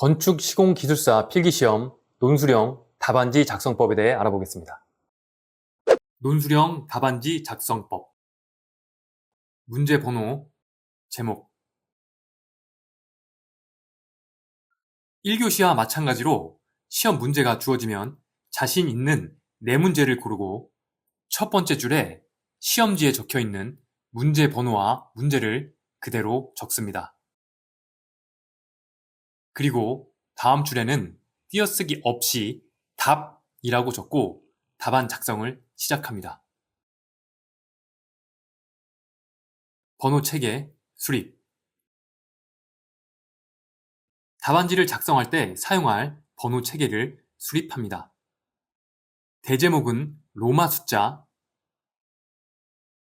건축 시공 기술사 필기시험 논수령 답안지 작성법에 대해 알아보겠습니다. 논수령 답안지 작성법 문제 번호 제목 1교시와 마찬가지로 시험 문제가 주어지면 자신 있는 네 문제를 고르고 첫 번째 줄에 시험지에 적혀 있는 문제 번호와 문제를 그대로 적습니다. 그리고 다음 줄에는 띄어쓰기 없이 답이라고 적고 답안 작성을 시작합니다. 번호 체계 수립 답안지를 작성할 때 사용할 번호 체계를 수립합니다. 대제목은 로마 숫자,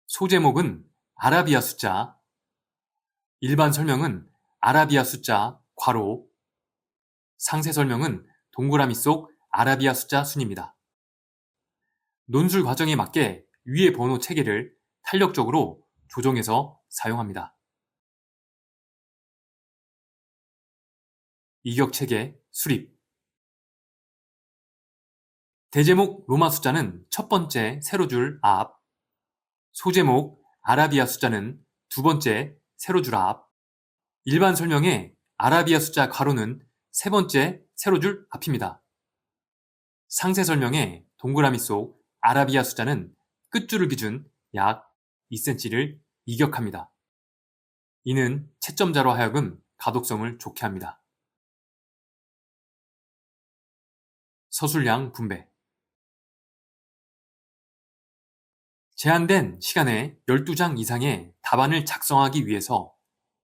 소제목은 아라비아 숫자, 일반 설명은 아라비아 숫자 괄호, 상세 설명은 동그라미 속 아라비아 숫자 순입니다. 논술 과정에 맞게 위의 번호 체계를 탄력적으로 조정해서 사용합니다. 이격 체계 수립 대제목 로마 숫자는 첫 번째 세로 줄 앞, 소제목 아라비아 숫자는 두 번째 세로 줄 앞, 일반 설명에 아라비아 숫자 괄호는 세 번째 세로 줄 앞입니다. 상세 설명에 동그라미 속 아라비아 숫자는 끝줄을 기준 약 2cm를 이격합니다. 이는 채점자로 하여금 가독성을 좋게 합니다. 서술량 분배 제한된 시간에 12장 이상의 답안을 작성하기 위해서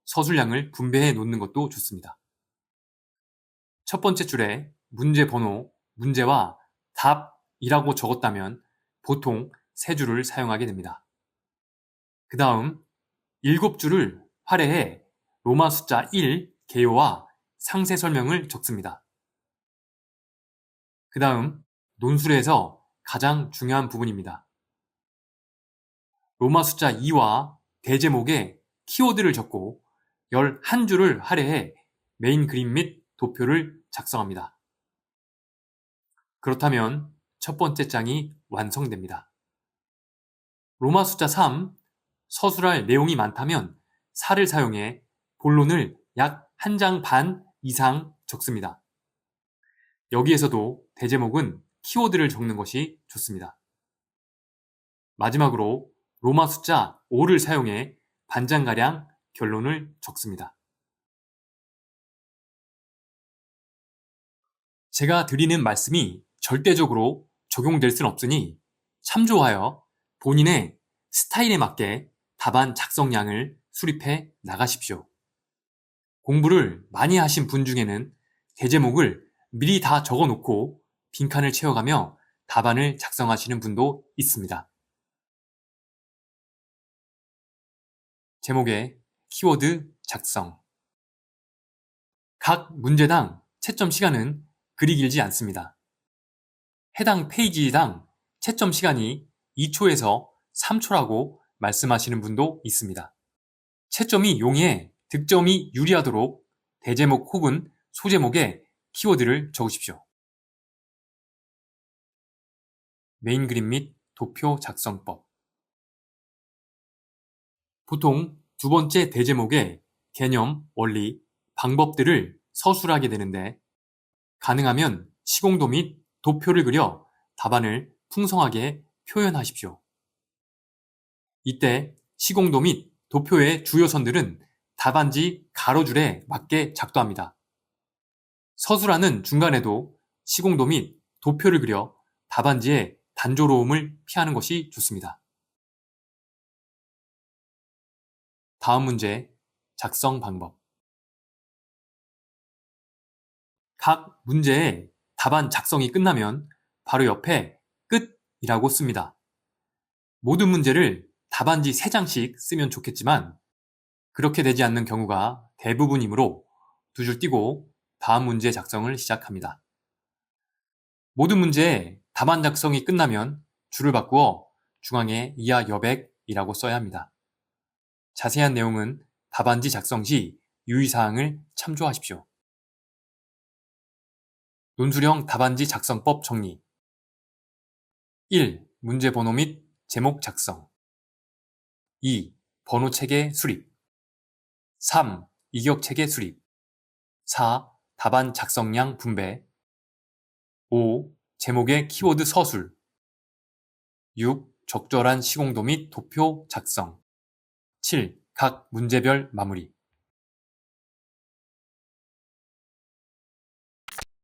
서술량을 분배해 놓는 것도 좋습니다. 첫 번째 줄에 문제 번호, 문제와 답이라고 적었다면 보통 세 줄을 사용하게 됩니다. 그 다음 7줄을 활애해 로마 숫자 1 개요와 상세 설명을 적습니다. 그 다음 논술에서 가장 중요한 부분입니다. 로마 숫자 2와 대제목에 키워드를 적고 11줄을 할애해 메인 그림 및 도표를 작성합니다. 그렇다면 첫 번째 장이 완성됩니다. 로마 숫자 3, 서술할 내용이 많다면 4를 사용해 본론을 약 한 장 반 이상 적습니다. 여기에서도 대제목은 키워드를 적는 것이 좋습니다. 마지막으로 로마 숫자 5를 사용해 반장가량 결론을 적습니다. 제가 드리는 말씀이 절대적으로 적용될 순 없으니 참조하여 본인의 스타일에 맞게 답안 작성량을 수립해 나가십시오. 공부를 많이 하신 분 중에는 대제목을 미리 다 적어 놓고 빈칸을 채워가며 답안을 작성하시는 분도 있습니다. 제목의 키워드 작성 각 문제당 채점 시간은 그리 길지 않습니다. 해당 페이지당 채점 시간이 2초에서 3초라고 말씀하시는 분도 있습니다. 채점이 용이해 득점이 유리하도록 대제목 혹은 소제목에 키워드를 적으십시오. 메인 그림 및 도표 작성법 보통 두 번째 대제목에 개념, 원리, 방법들을 서술하게 되는데 가능하면 시공도 및 도표를 그려 답안을 풍성하게 표현하십시오. 이때 시공도 및 도표의 주요선들은 답안지 가로줄에 맞게 작도합니다. 서술하는 중간에도 시공도 및 도표를 그려 답안지의 단조로움을 피하는 것이 좋습니다. 다음 문제 작성 방법 각 문제의 답안 작성이 끝나면 바로 옆에 끝이라고 씁니다. 모든 문제를 답안지 3장씩 쓰면 좋겠지만 그렇게 되지 않는 경우가 대부분이므로 두 줄 띄고 다음 문제 작성을 시작합니다. 모든 문제의 답안 작성이 끝나면 줄을 바꾸어 중앙에 이하 여백이라고 써야 합니다. 자세한 내용은 답안지 작성 시 유의사항을 참조하십시오. 논술형 답안지 작성법 정리 1. 문제 번호 및 제목 작성 2. 번호 체계 수립 3. 이격 체계 수립 4. 답안 작성량 분배 5. 제목의 키워드 서술 6. 적절한 시공도 및 도표 작성 7. 각 문제별 마무리